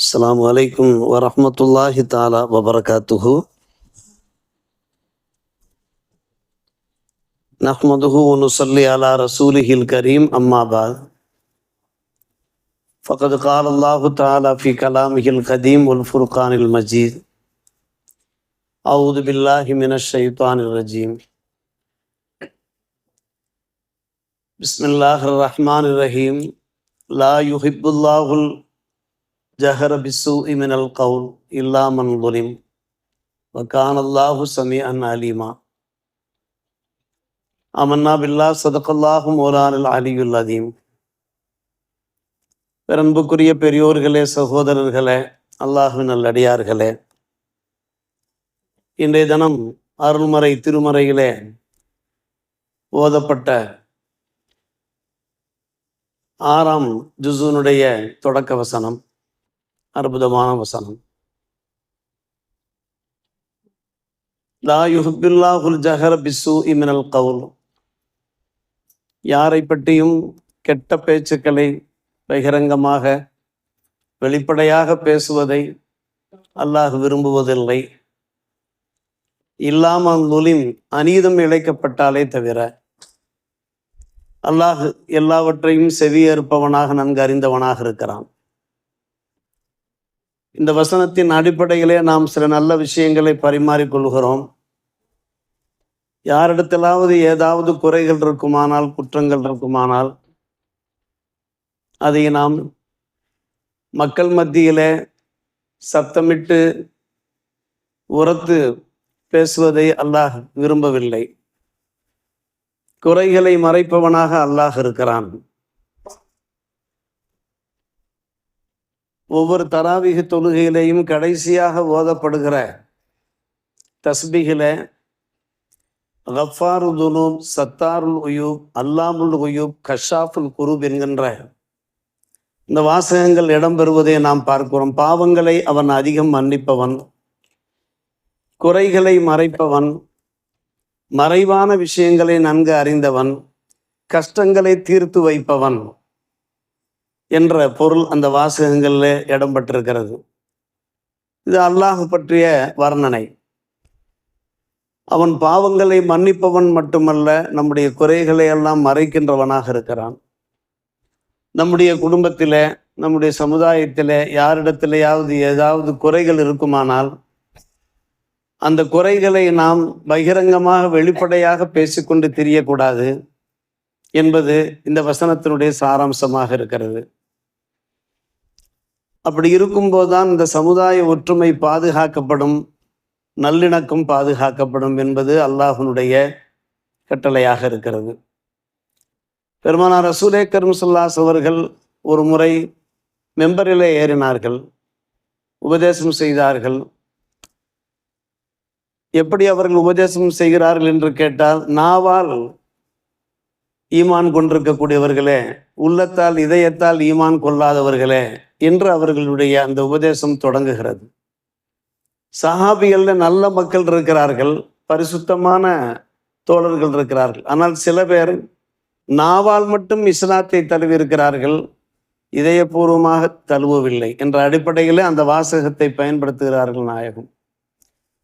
السلام عليكم ورحمة الله تعالى وبركاته. نحمده ونصلي على رسوله الكريم أما بعد. فقد قال الله تعالى في كلامه القديم والفرقان المجيد أعوذ بالله من الشيطان الرجيم. بسم الله الرحمن الرحيم. لا يحب الله ஜஹர பிசு இமினல் கவுல் இல்லாமன் துலிம் வக்கானல்லாஹு சமி அன் அலிமா அமன்னா பில்லா சதக்கல்லாஹும் ஓரானில் அலியுல் அதீம் பெரன்புக்குரிய பெரியோர்களே சகோதரர்களே அல்லாஹுவின் நல்லடியார்களே இன்றைய தினம் அருள்மறை திருமறையிலே ஓதப்பட்ட ஆறாம் ஜுசூனுடைய தொடக்க வசனம். அற்புதமான வசனம். லா யுஹில்லாஹுல் ஜஹர பிசு இமினல் கவுல். யாரை பற்றியும் கெட்ட பேச்சுக்களை பகிரங்கமாக வெளிப்படையாக பேசுவதை அல்லாஹ் விரும்புவதில்லை. இல்லாமல் நுலிம் அநீதம் இழைக்கப்பட்டாலே தவிர அல்லாஹ் எல்லாவற்றையும் செவியேற்பவனாக நன்கு அறிந்தவனாக இருக்கிறான். இந்த வசனத்தின் அடிப்படையிலே நாம் சில நல்ல விஷயங்களை பரிமாறிக்கொள்கிறோம். யாரிடத்திலாவது ஏதாவது குறைகள் இருக்குமானால் குற்றங்கள் இருக்குமானால் அதை நாம் மக்கள் மத்தியிலே சத்தமிட்டு உரத்து பேசுவதை அல்லாஹ் விரும்பவில்லை. குறைகளை மறைப்பவனாக அல்லாஹ் இருக்கிறான். ஒவ்வொரு தராவிக தொழுகையிலையும் கடைசியாக ஓதப்படுகிற தஸ்பிகில கஃபாரு துனூப் சத்தாருல் உயூப் அல்லாமுல் உயூப் கஷாஃபுல் குரூப் என்கின்ற இந்த வாசகங்கள் இடம்பெறுவதை நாம் பார்க்கிறோம். பாவங்களை அவன் அதிகம் மன்னிப்பவன். குறைகளை மறைப்பவன். மறைவான விஷயங்களை நன்கு அறிந்தவன். கஷ்டங்களை தீர்த்து வைப்பவன். என்ற பொருள் அந்த வாசகங்களில் இடம்பெற்றிருக்கிறது. இது அல்லாஹ் பற்றிய வர்ணனை. அவன் பாவங்களை மன்னிப்பவன் மட்டுமல்ல நம்முடைய குறைகளை எல்லாம் மறைக்கின்றவனாக இருக்கிறான். நம்முடைய குடும்பத்தில் நம்முடைய சமுதாயத்தில் யாரிடத்திலேயாவது ஏதாவது குறைகள் இருக்குமானால் அந்த குறைகளை நாம் பகிரங்கமாக வெளிப்படையாக பேசிக்கொண்டு தெரியக்கூடாது என்பது இந்த வசனத்தினுடைய சாராம்சமாக இருக்கிறது. அப்படி இருக்கும்போதுதான் இந்த சமுதாய ஒற்றுமை பாதுகாக்கப்படும் நல்லிணக்கம் பாதுகாக்கப்படும் என்பது அல்லாஹனுடைய கட்டளையாக இருக்கிறது. பெருமானார் ரசூலே கரும்சுல்லாஸ் அவர்கள் ஒரு முறை மெம்பரிலே ஏறினார்கள். உபதேசம் செய்தார்கள். எப்படி அவர்கள் உபதேசம் செய்கிறார்கள் என்று கேட்டால் நாவால் ஈமான் கொண்டிருக்கக்கூடியவர்களே உள்ளத்தால் இதயத்தால் ஈமான் கொள்ளாதவர்களே என்று அவர்களுடைய அந்த உபதேசம் தொடங்குகிறது. சஹாபிகளில் நல்ல மக்கள் இருக்கிறார்கள் பரிசுத்தமான தோழர்கள் இருக்கிறார்கள். ஆனால் சில பேர் நாவால் மட்டும் இஸ்லாத்தை தழுவி இருக்கிறார்கள் இதயபூர்வமாக தழுவவில்லை என்ற அடிப்படையில் அந்த வாசகத்தை பயன்படுத்துகிறார்கள் நாயகம்.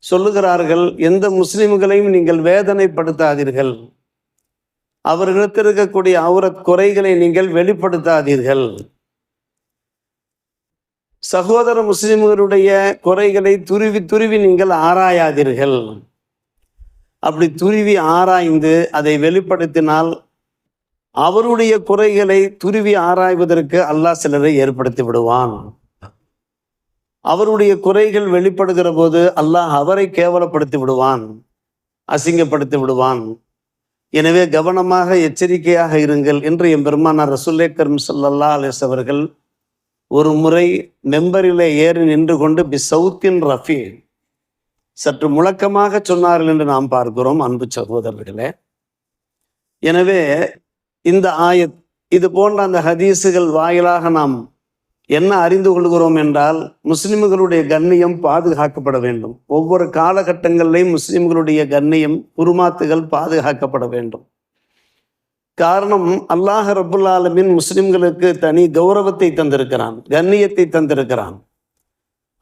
சொல்லுகிறார்கள் எந்த முஸ்லிம்களையும் நீங்கள் வேதனைப்படுத்தாதீர்கள். அவர்களுக்கு இருக்கக்கூடிய அவுரத் குறைகளை நீங்கள் வெளிப்படுத்தாதீர்கள். சகோதர முஸ்லிம்களுடைய குறைகளை துருவி துருவி நீங்கள் ஆராயாதீர்கள். அப்படி துருவி ஆராய்ந்து அதை வெளிப்படுத்தினால் அவருடைய குறைகளை துருவி ஆராய்வதற்கு அல்லாஹ் சிலரை ஏற்படுத்தி விடுவான். அவருடைய குறைகள் வெளிப்படுகிற போது அல்லாஹ் அவரை கேவலப்படுத்தி விடுவான் அசிங்கப்படுத்தி விடுவான். எனவே கவனமாக எச்சரிக்கையாக இருங்கள் என்று என் பெருமானார் ரசுல்லே கரும் சல்லல்லா அலிஸ் அவர்கள் ஒரு முறை மெம்பரிலே ஏறி நின்று கொண்டு பி சவுத்தின் ரஃபி சற்று முழக்கமாக சொன்னார்கள் என்று நாம் பார்க்கிறோம் அன்பு சகோதரர்களே. எனவே இந்த ஆயத் இது போன்ற அந்த ஹதீஸுகள் வாயிலாக நாம் என்ன அறிந்து கொள்கிறோம் என்றால் முஸ்லிம்களுடைய கண்ணியம் பாதுகாக்கப்பட வேண்டும். ஒவ்வொரு காலகட்டங்களிலையும் முஸ்லிம்களுடைய கண்ணியம் உருமாத்துகள் பாதுகாக்கப்பட வேண்டும். காரணம் அல்லாஹ் ரபுல் ஆலமின் முஸ்லிம்களுக்கு தனி கௌரவத்தை தந்திருக்கிறான் கண்ணியத்தை தந்திருக்கிறான்.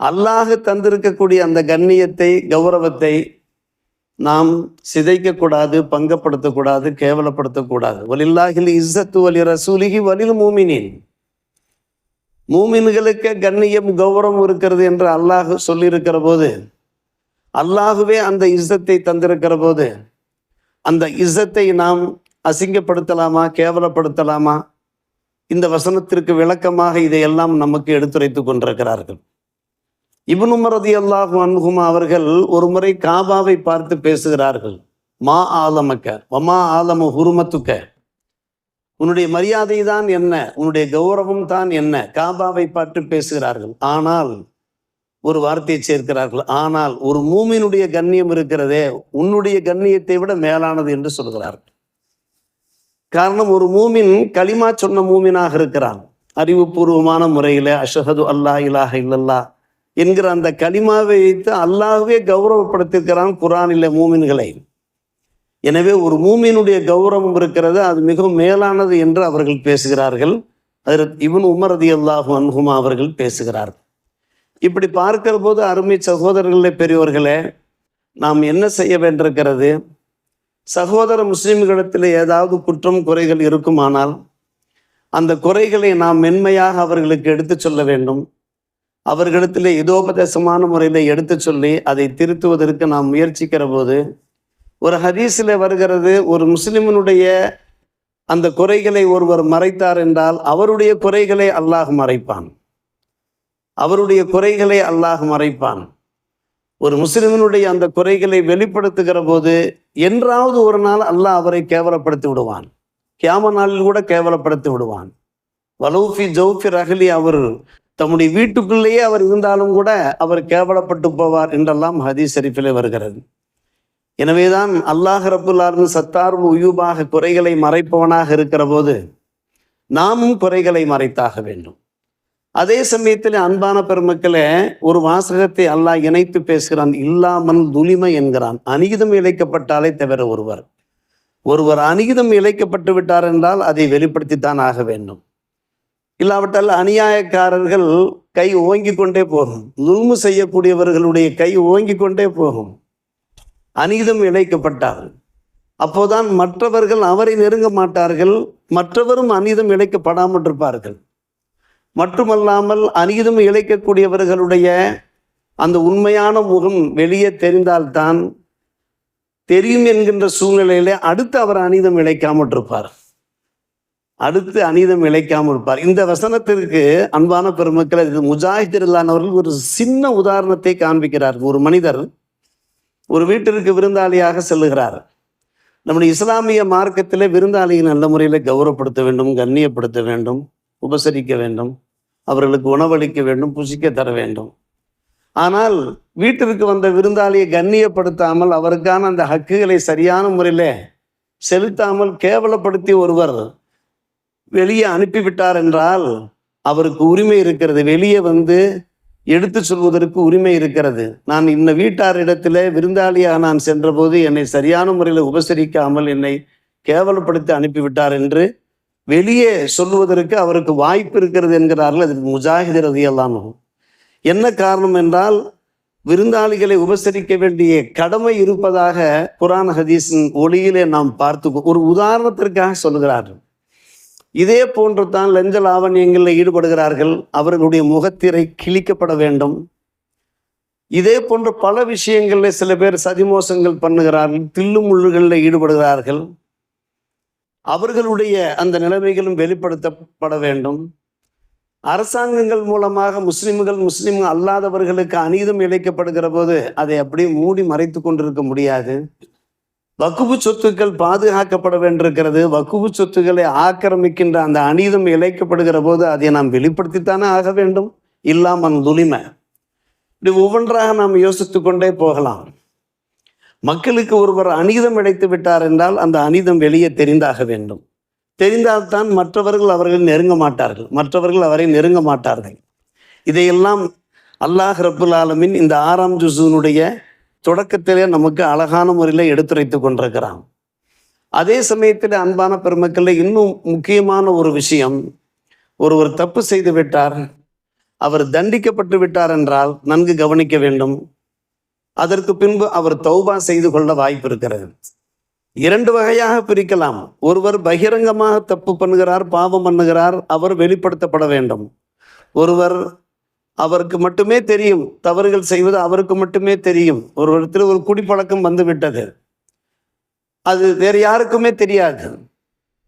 அல்லாஹ் தந்திருக்கக்கூடிய அந்த கண்ணியத்தை கௌரவத்தை நாம் சிதைக்கக்கூடாது பங்கப்படுத்தக்கூடாது கேவலப்படுத்தக்கூடாது. வலில்லாஹில் இஸ்ஸத்து வலி ரசூலிகி வலில் மூமினின். மூமின்களுக்கு கண்ணியம் கௌரவம் இருக்கிறது என்று அல்லாஹ் சொல்லியிருக்கிற போது அல்லாஹுவே அந்த இஸ்ஸத்தை தந்திருக்கிற போது அந்த இஸ்ஸத்தை நாம் அசிங்கப்படுத்தலாமா கேவலப்படுத்தலாமா? இந்த வசனத்திற்கு விளக்கமாக இதையெல்லாம் நமக்கு எடுத்துரைத்து கொண்டிருக்கிறார்கள். இபுனுமரதி அல்லாஹு அன்ஹுமா அவர்கள் ஒரு முறை காபாவை பார்த்து பேசுகிறார்கள். மா ஆலமக்க வமா ஆலம ஹுருமத்துக்க. உன்னுடைய மரியாதை தான் என்ன? உன்னுடைய கௌரவம் தான் என்ன? காபாவை பார்த்து பேசுகிறார்கள். ஆனால் ஒரு வார்த்தையை சேர்க்கிறார்கள். ஆனால் ஒரு மூமினுடைய கண்ணியம் இருக்கிறதே உன்னுடைய கண்ணியத்தை விட மேலானது என்று சொல்கிறார்கள் காரணம் ஒரு மூமின் களிமா சொன்ன மூமினாக இருக்கிறான். அறிவுபூர்வமான முறையில் அஷஹது அல்லாஹ் இலாஹ இல்லல்லா என்கிற அந்த களிமாவை வைத்து அல்லாஹுவே கௌரவப்படுத்தியிருக்கிறான் குரானில மூமின்களை. எனவே ஒரு மூமியினுடைய கௌரவம் இருக்கிறது அது மிகவும் மேலானது என்று அவர்கள் பேசுகிறார்கள். அதில் இவன் உமரதி அல்லாஹு அன்ஹுமா அவர்கள் பேசுகிறார்கள். இப்படி பார்க்கிற போது அருமை சகோதரர்களே பெரியவர்களே நாம் என்ன செய்ய வேண்டியிருக்கிறது? சகோதர முஸ்லிம்களிடத்தில் ஏதாவது குற்றம் குறைகள் இருக்குமானால் அந்த குறைகளை நாம் மென்மையாக அவர்களுக்கு எடுத்துச் சொல்ல வேண்டும். அவர்களிடத்தில் இதோபதேசமான முறையில் எடுத்துச் சொல்லி அதை திருத்துவதற்கு நாம் முயற்சிக்கிற போது ஒரு ஹதீஸில் வருகிறது ஒரு முஸ்லிமினுடைய அந்த குறைகளை ஒருவர் மறைத்தார் என்றால் அவருடைய குறைகளை அல்லாஹ் மறைப்பான். அவருடைய குறைகளை அல்லாஹ் மறைப்பான். ஒரு முஸ்லிமனுடைய அந்த குறைகளை வெளிப்படுத்துகிற போது என்றாவது ஒரு நாள் அல்லாஹ் அவரை கேவலப்படுத்தி விடுவான். கியாம நாளில் கூட கேவலப்படுத்தி விடுவான். வலூஃபி ஜவுஃபி ரஹலி அவர் தம்முடைய வீட்டுக்குள்ளேயே அவர் இருந்தாலும் கூட அவர் கேவலப்பட்டு போவார் என்றெல்லாம் ஹதீஸ் ஷெரீஃபிலே வருகிறது. எனவேதான் அல்லாஹ் ரபுல்லாலும் சத்தார்வு உயூபாக குறைகளை மறைப்பவனாக இருக்கிற போது நாமும் குறைகளை மறைத்தாக வேண்டும். அதே சமயத்தில் அன்பான பெருமக்களே ஒரு வாசகத்தை அல்லாஹ் இணைத்து பேசுகிறான். இல்லாமல் துலிமை என்கிறான். அநீதம் இழைக்கப்பட்டாலே தவிர ஒருவர். ஒருவர் அநீதம் இழைக்கப்பட்டு விட்டார் என்றால் அதை வெளிப்படுத்தித்தான் ஆக வேண்டும். இல்லாவிட்டால் அநியாயக்காரர்கள் கை ஓங்கி கொண்டே போகும். துல்மு செய்யக்கூடியவர்களுடைய கை ஓங்கி கொண்டே போகும். அநீதம் இழைக்கப்பட்டார் அப்போதான் மற்றவர்கள் அவரை நெருங்க மாட்டார்கள் மற்றவரும் அநீதம் இழைக்கப்படாமல் இருப்பார்கள். மட்டுமல்லாமல் அநீதம் இழைக்கக்கூடியவர்களுடைய அந்த உண்மையான முகம் வெளியே தெரிந்தால்தான் தெரியும் என்கின்ற சூழ்நிலையில அடுத்து அவர் அநீதம் இழைக்காமல் இருப்பார். அடுத்து அநீதம் இழைக்காமல் இருப்பார். இந்த வசனத்திற்கு அன்பான பெருமக்கள் இது முஜாஹிதில்லானவர்கள் ஒரு சின்ன உதாரணத்தை காண்பிக்கிறார் ஒரு மனிதர் ஒரு வீட்டிற்கு விருந்தாளியாக செல்லுகிறார். நம்முடைய இஸ்லாமிய மார்க்கத்தில் விருந்தாளியை நல்ல முறையில் கௌரவப்படுத்த வேண்டும் கண்ணியப்படுத்த வேண்டும் உபசரிக்க வேண்டும் அவர்களுக்கு உணவளிக்க வேண்டும் புசிக்க தர வேண்டும். ஆனால் வீட்டிற்கு வந்த விருந்தாளியை கண்ணியப்படுத்தாமல் அவருக்கான அந்த ஹக்குகளை சரியான முறையில் செலுத்தாமல் கேவலப்படுத்தி ஒருவர் வெளியே அனுப்பிவிட்டார் என்றால் அவருக்கு உரிமை இருக்கிறது. வெளியே வந்து எடுத்து சொல்வதற்கு உரிமை இருக்கிறது. நான் இந்த வீட்டாரிடத்தில் விருந்தாளியாக நான் சென்றபோது என்னை சரியான முறையில் உபசரிக்காமல் என்னை கேவலப்படுத்தி அனுப்பிவிட்டார் என்று வெளியே சொல்வதற்கு அவருக்கு வாய்ப்பு இருக்கிறது என்கிறார்கள் அது முஜாஹித் ரதியெல்லாம் என்ன காரணம் என்றால் விருந்தாளிகளை உபசரிக்க வேண்டிய கடமை இருப்பதாக குரான் ஹதீஸின் ஒளியிலே நாம் பார்த்து ஒரு உதாரணத்திற்காக சொல்கிறார்கள் இதே போன்று தான் லஞ்ச லாவண்யங்களில் ஈடுபடுகிறார்கள். அவர்களுடைய முகத்திரை கிழிக்கப்பட வேண்டும். இதே போன்ற பல விஷயங்களில் சில பேர் சதிமோசங்கள் பண்ணுகிறார்கள் தில்லு முள்ளுகளில் ஈடுபடுகிறார்கள். அவர்களுடைய அந்த நிலைமைகளும் வெளிப்படுத்தப்பட வேண்டும். அரசாங்கங்கள் மூலமாக முஸ்லிம்கள் முஸ்லிம் அல்லாதவர்களுக்கு அநீதம் இழைக்கப்படுகிற போது அதை அப்படியே மூடி மறைத்து கொண்டிருக்க முடியாது. வக்குவு சொத்துக்கள் பாதுகாக்கப்பட வேண்டியிருக்கிறது வக்குவு சொத்துக்களை ஆக்கிரமிக்கின்ற அந்த அநீதம் இழைக்கப்படுகிற போது அதை நாம் வெளிப்படுத்தித்தானே ஆக வேண்டும்? இல்லாமல் துளிமை. இப்படி ஒவ்வொன்றாக நாம் யோசித்து கொண்டே போகலாம். மக்களுக்கு ஒருவர் அநீதம் இழைத்து விட்டார் என்றால் அந்த அநீதம் வெளியே தெரிந்தாக வேண்டும். தெரிந்தால்தான் மற்றவர்கள் அவர்கள் நெருங்க மாட்டார்கள். மற்றவர்கள் அவரை நெருங்க மாட்டார்கள். இதையெல்லாம் அல்லாஹ் ரபுல் ஆலமின் இந்த ஆறாம் ஜுசூனுடைய தொடக்கத்திலே நமக்கு அழகான முறையில் எடுத்துரைத்து கொண்டிருக்கிறான். அதே சமயத்தில் அன்பான பெருமக்களில் இன்னும் முக்கியமான ஒரு விஷயம். ஒருவர் தப்பு செய்து விட்டார் அவர் தண்டிக்கப்பட்டு விட்டார் என்றால் நன்கு கவனிக்க வேண்டும். அதற்கு பின்பு அவர் தௌபா செய்து கொள்ள வாய்ப்பு இருக்கிறது. இரண்டு வகையாக பிரிக்கலாம். ஒருவர் பகிரங்கமாக தப்பு பண்ணுகிறார் பாவம் பண்ணுகிறார் அவர் வெளிப்படுத்தப்பட வேண்டும். ஒருவர் அவருக்கு மட்டுமே தெரியும். தவறுகள் செய்வது அவருக்கு மட்டுமே தெரியும். ஒரு இடத்துல ஒரு குடிப்பழக்கம் வந்துவிட்டது. அது வேறு யாருக்குமே தெரியாது.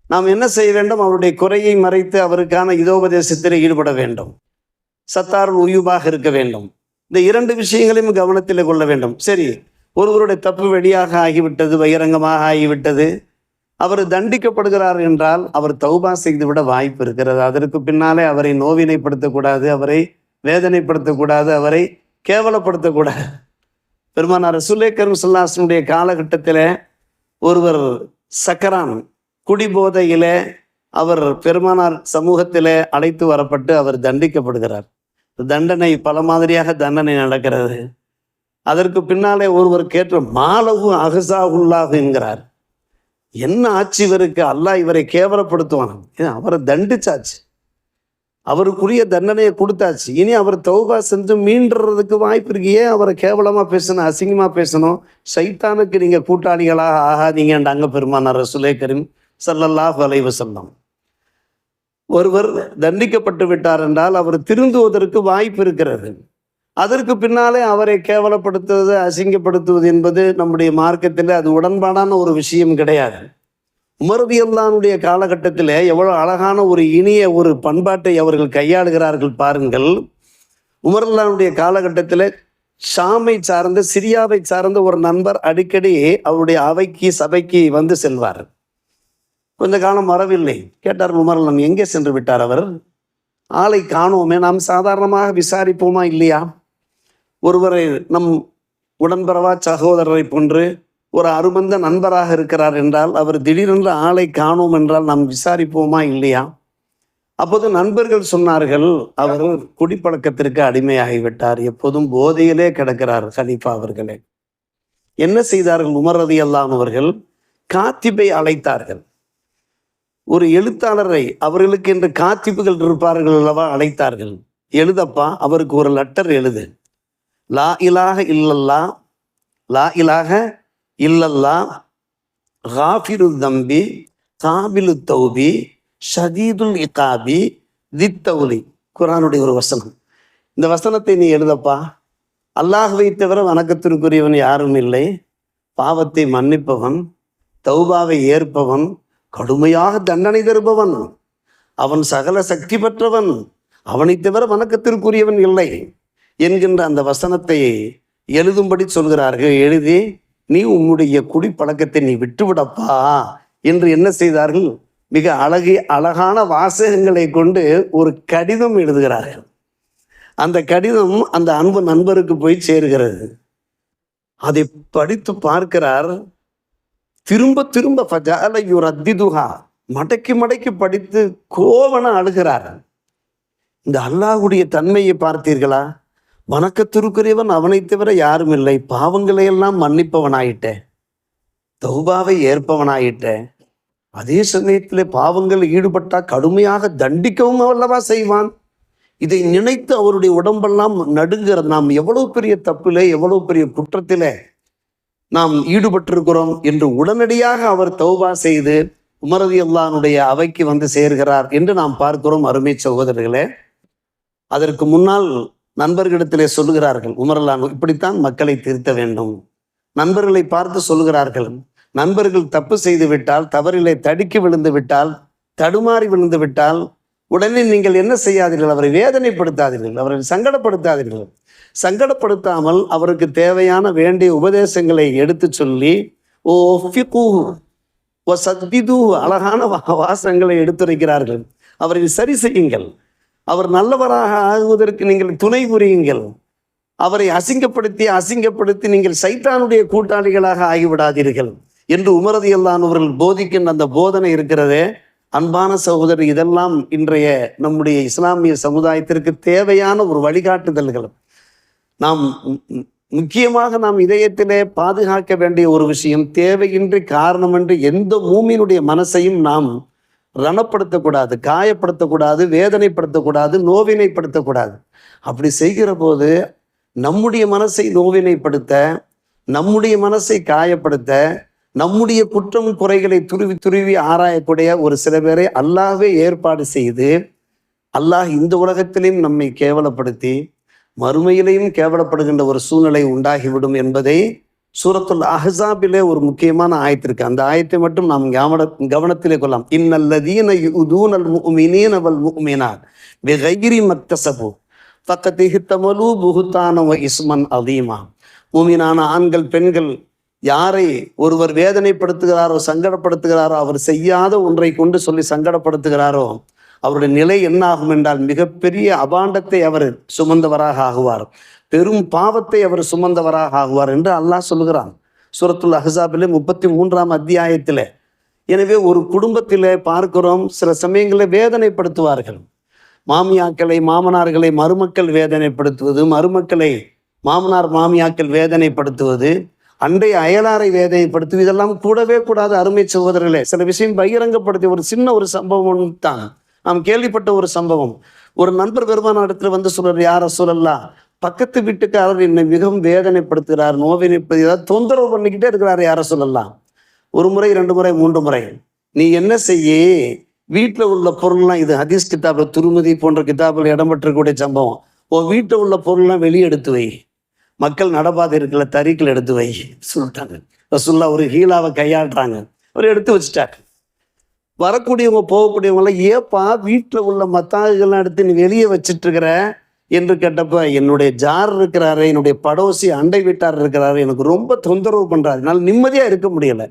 நாம் என்ன செய்ய வேண்டும்? அவருடைய குறையை மறைத்து அவருக்கான இதோபதேசத்தில் ஈடுபட வேண்டும். சத்தார் உயுவாக இருக்க வேண்டும். இந்த இரண்டு விஷயங்களையும் கவனத்தில் கொள்ள வேண்டும். சரி ஒருவருடைய தப்பு வெளியாக ஆகிவிட்டது பகிரங்கமாக ஆகிவிட்டது. அவர் தண்டிக்கப்படுகிறார் என்றால் அவர் தௌபா செய்துவிட வாய்ப்பு இருக்கிறது. அதற்கு பின்னாலே அவரை நோவினைப்படுத்தக்கூடாது. அவரை வேதனைப்படுத்தக்கூடாது அவரை கேவலப்படுத்தக்கூடாது. பெருமானார் சுல்லேக்கரும் சுல்லாசனுடைய காலகட்டத்தில் ஒருவர் சக்கரான் குடிபோதையிலே அவர் பெருமானார் சமூகத்திலே அழைத்து வரப்பட்டு அவர் தண்டிக்கப்படுகிறார். தண்டனை பல மாதிரியாக தண்டனை நடக்கிறது. அதற்கு பின்னாலே ஒருவர் கேட்ட மாலகு அகசாகுல்லாக என்கிறார். என்ன ஆட்சி இவருக்கு? அல்லாஹ் இவரை கேவலப்படுத்துவான் ஏன்? அவரை தண்டிச்சாச்சு. அவருக்குரிய தண்டனையை கொடுத்தாச்சு. இனி அவர் தௌபா செஞ்சு மீண்டுறதுக்கு வாய்ப்பு இருக்கு. ஏன் அவரை கேவலமாக பேசணும் அசிங்கமாக பேசணும்? சைத்தானுக்கு நீங்கள் கூட்டாளிகளாக ஆகாதீங்கன்றாங்க பெருமானார் ரசுலே கரீம் ஸல்லல்லாஹு வலைவு செல்லம் ஒருவர் தண்டிக்கப்பட்டு விட்டார் என்றால் அவர் திருந்துவதற்கு வாய்ப்பு இருக்கிறது. அதற்கு பின்னாலே அவரை கேவலப்படுத்துவது அசிங்கப்படுத்துவது என்பது நம்முடைய மார்க்கத்தில் அது உடன்பாடான ஒரு விஷயம் கிடையாது. உமரதியல்லானுடைய காலகட்டத்தில் எவ்வளோ அழகான ஒரு இனிய ஒரு பண்பாட்டை அவர்கள் கையாளுகிறார்கள் பாருங்கள். உமரல்லானுடைய காலகட்டத்தில் ஷாமை சார்ந்த சிரியாவை சார்ந்த ஒரு நண்பர் அடிக்கடி அவருடைய அவைக்கு சபைக்கு வந்து செல்வார். கொஞ்ச காலம் வரவில்லை. கேட்டார் உமரல்லன் எங்கே சென்று விட்டார் அவர்? ஆளை காணோமே நாம் சாதாரணமாக விசாரிப்போமா இல்லையா? ஒருவரை நம் உடன்பிறவா சகோதரரை போன்று ஒரு அருமந்த நண்பராக இருக்கிறார் என்றால் அவர் திடீரென்று ஆளை காணோம் என்றால் நாம் விசாரிப்போமா இல்லையா? அப்போது நண்பர்கள் சொன்னார்கள் அவர் குடிப்பழக்கத்திற்கு அடிமையாகிவிட்டார். எப்போதும் போதையிலே கிடக்கிறார் கலீஃபா அவர்களே. என்ன செய்தார்கள்? உமர் ரதி அவர்கள் காத்திப்பை அழைத்தார்கள். ஒரு எழுத்தாளரை அவர்களுக்கு என்று காத்திப்புகள் இருப்பார்கள் அல்லவா? அழைத்தார்கள். எழுதப்பா அவருக்கு ஒரு லெட்டர் எழுது. லா இலாக இல்லல்லா லா இலாக இல்லல்லா ஹாஃபிரு தம்பி காபிலு தௌபி ஷதீதுல் இகாபி தித்தௌலி குரானுடைய ஒரு வசனம். இந்த வசனத்தை நீ எழுதப்பா. அல்லாஹுவை தவிர வணக்கத்திற்குரியவன் யாரும் இல்லை. பாவத்தை மன்னிப்பவன் தௌபாவை ஏற்பவன் கடுமையாக தண்டனை தருபவன். அவன் சகல சக்தி பெற்றவன். அவனைத் தவிர வணக்கத்திற்குரியவன் இல்லை. என்கின்ற அந்த வசனத்தை எழுதும்படி சொல்கிறார்கள். எழுதி நீ உன்னுடைய குடிப்பழக்கத்தை நீ விட்டுவிடப்பா என்று என்ன செய்தார்கள்? மிக அழகி அழகான வாசகங்களை கொண்டு ஒரு கடிதம் எழுதுகிறார்கள். அந்த கடிதம் அந்த அன்பு நண்பருக்கு போய் சேருகிறது. அதை படித்து பார்க்கிறார். திரும்ப திரும்ப ஃபஜால அத்திதுகா மடக்கி மடக்கி படித்து கோவன அழுகிறார். இந்த அல்லாஹ்வுடைய தன்மையை பார்த்தீர்களா? வணக்கத்திற்குரியவன் அவனை தவிர யாரும் இல்லை. பாவங்களை எல்லாம் மன்னிப்பவனாயிட்ட. தௌபாவை ஏற்பவனாயிட்ட. அதே சமயத்தில் பாவங்கள் ஈடுபட்டா கடுமையாக தண்டிக்கவும் அல்லவா செய்வான். இதை நினைத்து அவருடைய உடம்பெல்லாம் நடுங்கிறது நாம் எவ்வளவு பெரிய தப்பிலே எவ்வளவு பெரிய குற்றத்திலே நாம் ஈடுபட்டிருக்கிறோம் என்று உடனடியாக அவர் தௌபா செய்து உமரதி அல்லானுடைய அவைக்கு வந்து சேர்கிறார் என்று நாம் பார்க்கிறோம் அருமை சகோதரர்களே. அதற்கு முன்னால் நண்பர்களிடத்திலே சொல்லுகிறார்கள் உமரலான் இப்படித்தான் மக்களை திருத்த வேண்டும். நண்பர்களை பார்த்து சொல்லுகிறார்கள் நண்பர்கள் தப்பு செய்து விட்டால் தவறிலே தடுக்கி விழுந்து விட்டால் தடுமாறி விழுந்து விட்டால் உடனே நீங்கள் என்ன செய்யாதீர்கள்? அவரை வேதனைப்படுத்தாதீர்கள் அவரை சங்கடப்படுத்தாதீர்கள். சங்கடப்படுத்தாமல் அவருக்கு தேவையான வேண்டிய உபதேசங்களை எடுத்து சொல்லி ஓ ஓ சத்விதூ அழகான வா- வாசகங்களை எடுத்துரைக்கிறார்கள். அவரை சரி செய்யுங்கள். அவர் நல்லவராக ஆகுவதற்கு நீங்கள் துணை புரியுங்கள். அவரை அசிங்கப்படுத்தி அசிங்கப்படுத்தி நீங்கள் சைத்தானுடைய கூட்டாளிகளாக ஆகிவிடாதீர்கள். என்று உமரதி அவர்கள் போதிக்கின்ற அந்த போதனை இருக்கிறதே. அன்பான சகோதரர் இதெல்லாம் இன்றைய நம்முடைய இஸ்லாமிய சமுதாயத்திற்கு தேவையான ஒரு வழிகாட்டுதல்கள். நாம் முக்கியமாக நாம் இதயத்திலே பாதுகாக்க வேண்டிய ஒரு விஷயம் தேவையின்றி காரணமின்றி எந்த மூமியினுடைய மனசையும் நாம் ரணப்படுத்தக்கூடாது காயப்படுத்தக்கூடாது வேதனைப்படுத்தக்கூடாது நோவினைப்படுத்தக்கூடாது. அப்படி செய்கிற போது நம்முடைய மனசை நோவினைப்படுத்த நம்முடைய மனசை காயப்படுத்த நம்முடைய குற்றம் குறைகளை துருவி துருவி ஆராயக்கூடிய ஒரு சில பேரை அல்லாஹே ஏற்பாடு செய்து அல்லாஹ் இந்த உலகத்திலையும் நம்மை கேவலப்படுத்தி மறுமையிலையும் கேவலப்படுகின்ற ஒரு சூழ்நிலை உண்டாகிவிடும் என்பதை சூரத்துல் அஹசாபிலே ஒரு முக்கியமான ஆயத்து இருக்கு. அந்த ஆயத்தை மட்டும் நாம் கவன கவனத்திலே கொள்ளலாம். இன்னல்லதீன யுதூனல் முஃமினீன வல் முஃமினாத் பிகைரி மக்தஸபு ஃபக்கத் இஹ்தமலு புஹுத்தான இஸ்மன் அதீமா மூமினான ஆண்கள் பெண்கள் யாரை ஒருவர் வேதனைப்படுத்துகிறாரோ சங்கடப்படுத்துகிறாரோ அவர் செய்யாத ஒன்றை கொண்டு சொல்லி சங்கடப்படுத்துகிறாரோ அவருடைய நிலை என்ன ஆகும் என்றால் மிகப்பெரிய அபாண்டத்தை அவர் சுமந்தவராக ஆகுவார். பெரும் பாவத்தை அவர் சுமந்தவராக ஆகுவார் என்று அல்லாஹ் சொல்கிறான் சூரத்துல் அஹ்ஸாபிலே முப்பத்தி மூன்றாம் அத்தியாயத்தில். எனவே ஒரு குடும்பத்தில் பார்க்கிறோம் சில சமயங்களில் வேதனைப்படுத்துவார்கள். மாமியாக்களை மாமனார்களை மருமக்கள் வேதனைப்படுத்துவது மருமக்களை மாமனார் மாமியாக்கள் வேதனைப்படுத்துவது அண்டை அயலாரை வேதனைப்படுத்துவது இதெல்லாம் கூடவே கூடாது அருமை சகோதரர்களே. சில விஷயம் பகிரங்கப்படுத்தி ஒரு சின்ன ஒரு சம்பவம் தான் நாம் கேள்விப்பட்ட ஒரு சம்பவம். ஒரு நண்பர் பெருமான இடத்துல வந்து சொல்றாரு யார சொல்லலாம் பக்கத்து வீட்டுக்காரர் என்னை மிகவும் வேதனைப்படுத்துகிறார் நோவினைப்படுத்தி தொந்தரவு பண்ணிக்கிட்டே இருக்கிறார் யார சொல்லலாம்? ஒரு முறை ரெண்டு முறை மூன்று முறை. நீ என்ன செய்ய? வீட்டில் உள்ள பொருள்லாம் இது ஹதீஸ் கிதாபில் துருமதி போன்ற கிதாபில் இடம்பெற்றக்கூடிய சம்பவம். உன் வீட்டில் உள்ள பொருள்லாம் வெளியே எடுத்து வை. மக்கள் நடபாதை இருக்கல தறிக்கில் எடுத்து வை சொல்லிட்டாங்க. ரசுல்லா ஒரு ஹீலாவை கையாடுறாங்க அவர் எடுத்து வச்சுட்டாங்க வரக்கூடியவங்க போகக்கூடியவங்களாம் ஏப்பா வீட்டில் உள்ள மத்தாகுகள்லாம் எடுத்து நீ வெளியே வச்சிட்டு இருக்கிற என்று கேட்டப்ப என்னுடைய ஜார் இருக்கிறாரு என்னுடைய படோசி அண்டை வீட்டார் இருக்கிறாரு எனக்கு ரொம்ப தொந்தரவு பண்ணுறாரு என்னால் நிம்மதியாக இருக்க முடியல.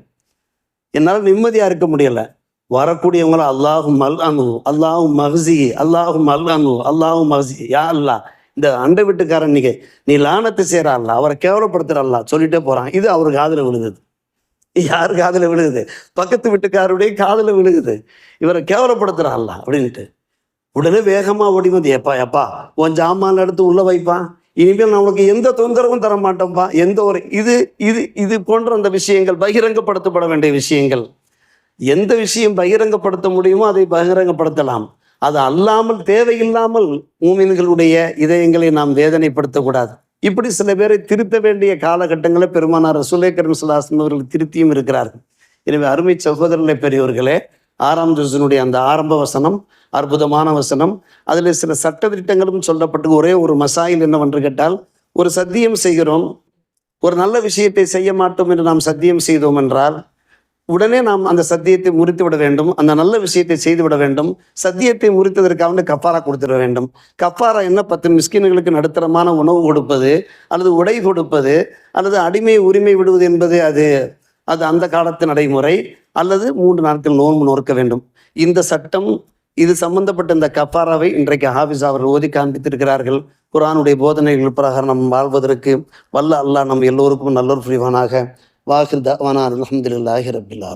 என்னால் நிம்மதியாக இருக்க முடியலை. வரக்கூடியவங்கள அல்லாஹும் மல் அனு அல்லாஹும் மஹசி அல்லாஹும் மல் அனு அல்லாஹும் மஹசி. யா அல்லா இந்த அண்டை வீட்டுக்காரன் நீங்க நீ லானத்து செய்யற அல்ல அவரை கேவலப்படுத்துற அல்ல சொல்லிட்டே போகிறான் இது அவர் காதில் விழுகுது. யார் காதில் விழுகுது? பக்கத்து வீட்டுக்காரருடைய காதில் விழுகுது. இவரை கேவலப்படுத்துற அப்படின்ட்டு உடனே வேகமாக ஓடி வந்து எப்பா எப்பா உன் ஜாமான் எடுத்து உள்ளே வைப்பான் இனிமேல் நம்மளுக்கு எந்த தொந்தரவும் தர மாட்டோம்ப்பா எந்த ஒரு இது இது இது போன்ற அந்த விஷயங்கள் பகிரங்கப்படுத்தப்பட வேண்டிய விஷயங்கள். எந்த விஷயம் பகிரங்கப்படுத்த முடியுமோ அதை பகிரங்கப்படுத்தலாம். அது அல்லாமல் தேவையில்லாமல் மூமின்களுடைய இதயங்களை நாம் வேதனைப்படுத்தக்கூடாது. இப்படி சில பேரை திருத்த வேண்டிய காலகட்டங்களில் பெருமானார் ரசூலே சுலாசன் அவர்கள் திருத்தியும் இருக்கிறார்கள். எனவே அருமை சகோதரர்களே பெரியவர்களே ஆறாம் ஜுசனுடைய அந்த ஆரம்ப வசனம் அற்புதமான வசனம். அதில் சில சட்ட திட்டங்களும் சொல்லப்பட்டு ஒரே ஒரு மசாயில் என்னவென்று கேட்டால் ஒரு சத்தியம் செய்கிறோம் ஒரு நல்ல விஷயத்தை செய்ய மாட்டோம் என்று நாம் சத்தியம் செய்தோம் என்றால் உடனே நாம் அந்த சத்தியத்தை முறித்து விட வேண்டும் அந்த நல்ல விஷயத்தை செய்து விட வேண்டும் சத்தியத்தை முறித்ததற்காக வந்து கஃபாரா கொடுத்துட வேண்டும். கஃபாரா என்ன? பத்து மிஸ்கின்களுக்கு நடுத்தரமான உணவு கொடுப்பது அல்லது உடை கொடுப்பது அல்லது அடிமை உரிமை விடுவது என்பது அது அது அந்த காலத்து நடைமுறை அல்லது மூன்று நாட்கள் நோன்பு நோக்க வேண்டும். இந்த சட்டம் இது சம்பந்தப்பட்ட இந்த கஃபாராவை இன்றைக்கு ஹாஃபிஸ் அவர்கள் ஓதி காண்பித்திருக்கிறார்கள். குரானுடைய போதனைகள் பிரகாரம் நம் வாழ்வதற்கு வல்ல அல்லாஹ் நம் எல்லோருக்கும் நல்லொரு புரிவானாக. வாஹிர் தவானா அலமதுல்லாஹி ரபில்லா